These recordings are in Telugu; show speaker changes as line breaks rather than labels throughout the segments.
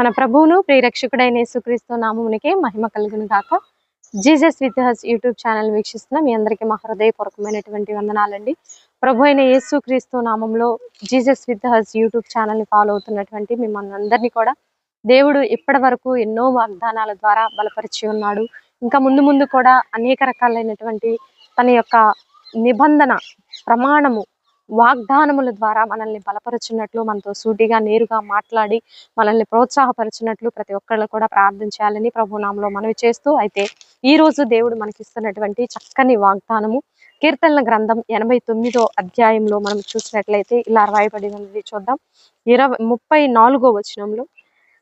మన ప్రభువును ప్రియరక్షకుడైన యేసుక్రీస్తు నామమునికే మహిమ కలుగును గాక. Jesus with us YouTube channel వీక్షిస్తున్న మీ అందరికీ మా హృదయపూర్వకమైనటువంటి వందనాలండి. ప్రభు అయిన యేసుక్రీస్తు నామంలో జీసస్ విత్ హస్ యూట్యూబ్ ఛానల్ని ఫాలో అవుతున్నటువంటి మిమ్మల్ని అందరినీ కూడా దేవుడు ఇప్పటి వరకు ఎన్నో వాగ్దానాల ద్వారా బలపరిచి ఉన్నాడు. ఇంకా ముందు ముందు కూడా అనేక రకాలైనటువంటి తన యొక్క నిబంధన ప్రమాణము వాగ్దానముల ద్వారా మనల్ని బలపరుచున్నట్లు మనతో సూటిగా నేరుగా మాట్లాడి మనల్ని ప్రోత్సాహపరిచినట్లు ప్రతి ఒక్కళ్ళు కూడా ప్రార్థన చేయాలని ప్రభునామంలో మనవి చేస్తూ అయితే ఈ రోజు దేవుడు మనకి ఇస్తున్నటువంటి చక్కని వాగ్దానము. కీర్తనల గ్రంథం ఎనభై తొమ్మిదో అధ్యాయంలో మనం చూసినట్లయితే ఇలా రాయబడి ఉన్నది చూద్దాం. ఇరవై ముప్పై నాలుగో వచనంలో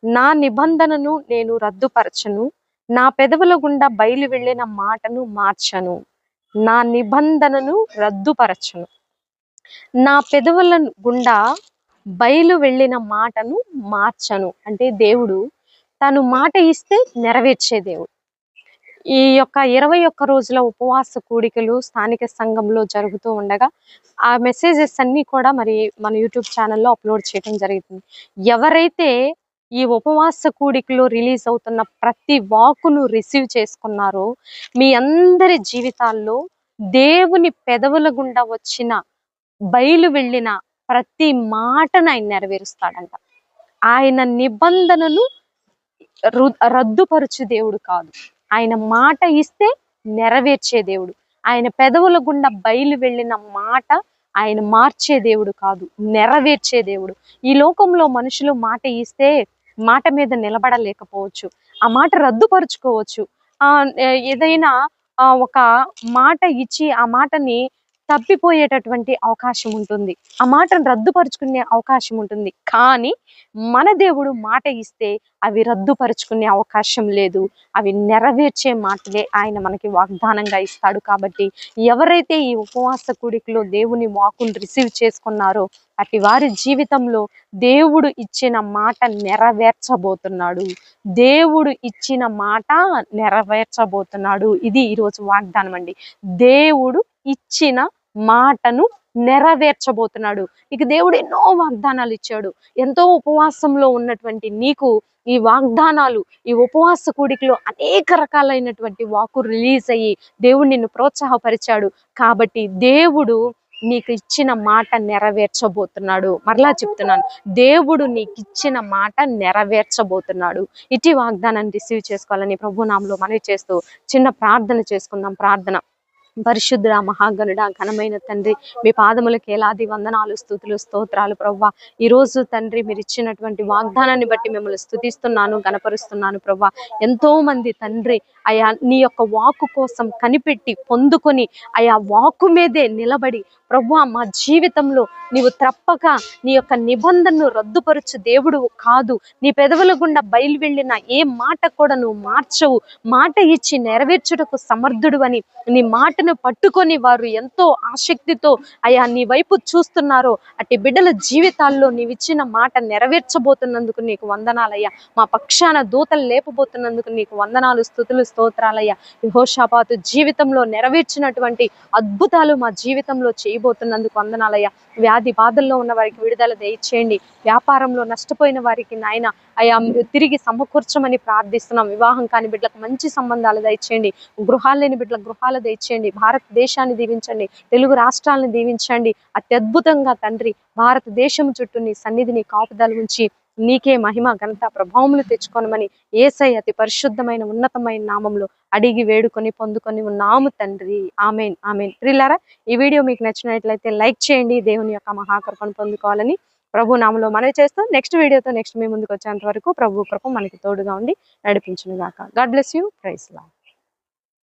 నా నిబంధనను నేను రద్దుపరచను నా పెదవుల గుండా బయలు వెళ్ళిన మాటను మార్చను నా నిబంధనను రద్దుపరచను. నా పెదవుల గుండా బయలు వెళ్ళిన మాటను మార్చను. అంటే దేవుడు తను మాట ఇస్తే నెరవేర్చే దేవుడు. ఈ యొక్క ఇరవై ఒక్క రోజుల ఉపవాస కూడికలు స్థానిక సంఘంలో జరుగుతూ ఉండగా ఆ మెసేజెస్ అన్ని కూడా మరి మన యూట్యూబ్ ఛానల్లో అప్లోడ్ చేయడం జరుగుతుంది. ఎవరైతే ఈ ఉపవాస కూడికలో రిలీజ్ అవుతున్న ప్రతి వాకును రిసీవ్ చేసుకున్నారో మీ అందరి జీవితాల్లో దేవుని పెదవుల గుండా వచ్చిన బయలు వెళ్ళిన ప్రతి మాటను ఆయన నెరవేరుస్తాడంట. ఆయన నిబంధనను రద్దుపరుచు దేవుడు కాదు. ఆయన మాట ఇస్తే నెరవేర్చే దేవుడు. ఆయన పెదవుల గుండా బయలు వెళ్ళిన మాట ఆయన మార్చే దేవుడు కాదు నెరవేర్చే దేవుడు. ఈ లోకంలో మనుషులు మాట ఇస్తే మాట మీద నిలబడలేకపోవచ్చు. ఆ మాట రద్దుపరుచుకోవచ్చు. ఆ ఏదైనా ఆ, ఒక మాట ఇచ్చి ఆ మాటని తప్పిపోయేటటువంటి అవకాశం ఉంటుంది. ఆ మాటను రద్దుపరుచుకునే అవకాశం ఉంటుంది. కానీ మన దేవుడు మాట ఇస్తే అవి రద్దుపరుచుకునే అవకాశం లేదు. అవి నెరవేర్చే మాటలే ఆయన మనకి వాగ్దానంగా ఇస్తాడు కాబట్టి ఎవరైతే ఈ ఉపవాస కూడికలో దేవుని వాకును రిసీవ్ చేసుకున్నారో అటు వారి జీవితంలో దేవుడు ఇచ్చిన మాట నెరవేర్చబోతున్నాడు. దేవుడు ఇచ్చిన మాట నెరవేర్చబోతున్నాడు. ఇది ఈరోజు వాగ్దానం అండి. దేవుడు ఇచ్చిన మాటను నెరవేర్చబోతున్నాడు. ఇక దేవుడు ఎన్నో వాగ్దానాలు ఇచ్చాడు. ఎంతో ఉపవాసంలో ఉన్నటువంటి నీకు ఈ వాగ్దానాలు ఈ ఉపవాస కూడికలో అనేక రకాలైనటువంటి వాకు రిలీజ్ అయ్యి దేవుడు నిన్ను ప్రోత్సాహపరిచాడు. కాబట్టి దేవుడు నీకు ఇచ్చిన మాట నెరవేర్చబోతున్నాడు. మరలా చెప్తున్నాను. దేవుడు నీకు ఇచ్చిన మాట నెరవేర్చబోతున్నాడు. ఇటీ వాగ్దానాన్ని రిసీవ్ చేసుకోవాలని ప్రభునామంలో మనవి చేస్తూ చిన్న ప్రార్థన చేసుకుందాం. ప్రార్థన. పరిశుద్ధుడ మహాగనుడ ఘనమైన తండ్రి మీ పాదములకు ఏలాది వందనాలు స్థుతులు స్తోత్రాలు ప్రవ్వా. ఈ రోజు తండ్రి మీరు ఇచ్చినటువంటి వాగ్దానాన్ని బట్టి మిమ్మల్ని స్థుతిస్తున్నాను గనపరుస్తున్నాను ప్రవ్వా. ఎంతో మంది తండ్రి అయా నీ యొక్క వాకు కోసం కనిపెట్టి పొందుకొని అయా వాకు మీదే నిలబడి ప్రవ్వా మా జీవితంలో నీవు తప్పక నీ యొక్క నిబంధనను రద్దుపరుచు దేవుడు కాదు. నీ పెదవుల గుండా బయలు వెళ్ళిన ఏ మాట కూడా నువ్వు మార్చవు. మాట ఇచ్చి నెరవేర్చుటకు సమర్థుడు అని నీ మాటను పట్టుకొని వారు ఎంతో ఆసక్తితో అయా నీ వైపు చూస్తున్నారో. అట్టి బిడ్డల జీవితాల్లో నీవిచ్చిన మాట నెరవేర్చబోతున్నందుకు నీకు వందనాలయ్యా. మా పక్షాన దూతలు లేపబోతున్నందుకు నీకు వందనాలు స్థుతులు స్తోత్రాలయ్యా. విహోషాపాతు జీవితంలో నెరవేర్చినటువంటి అద్భుతాలు మా జీవితంలో చేయబోతున్నందుకు వందనాలయ్యా. వ్యాధి బాధల్లో ఉన్న వారికి విడుదల దయచేయండి. వ్యాపారంలో నష్టపోయిన వారికి నాయన అయా తిరిగి సమకూర్చమని ప్రార్థిస్తున్నాం. వివాహం కాని బిడ్డలకు మంచి సంబంధాలు దయచేయండి. గృహాలు లేని బిడ్డలకు గృహాలు దయచేయండి. భారతదేశాన్ని దీవించండి తెలుగు రాష్ట్రాలను దీవించండి. అత్యద్భుతంగా తండ్రి భారతదేశం చుట్టూ నీ సన్నిధిని కాపుదల ఉంచి నీకే మహిమ ఘనత ప్రభావములు తెచ్చుకోనమని ఏసై అతి పరిశుద్ధమైన ఉన్నతమైన నామంలో అడిగి వేడుకొని పొందుకొని ఉన్నాము తండ్రి. Amen amen. ప్రిల్లారా ఈ వీడియో మీకు నచ్చినట్లయితే లైక్ చేయండి దేవుని యొక్క మహాకృపను పొందుకోవాలని ప్రభు నామంలో మనవి చేస్తూ నెక్స్ట్ వీడియోతో నెక్స్ట్ మీ ముందుకు వచ్చేంత వరకు ప్రభు కృప మనకి తోడుగా ఉండి నడిపించును గాక God bless you praise lord.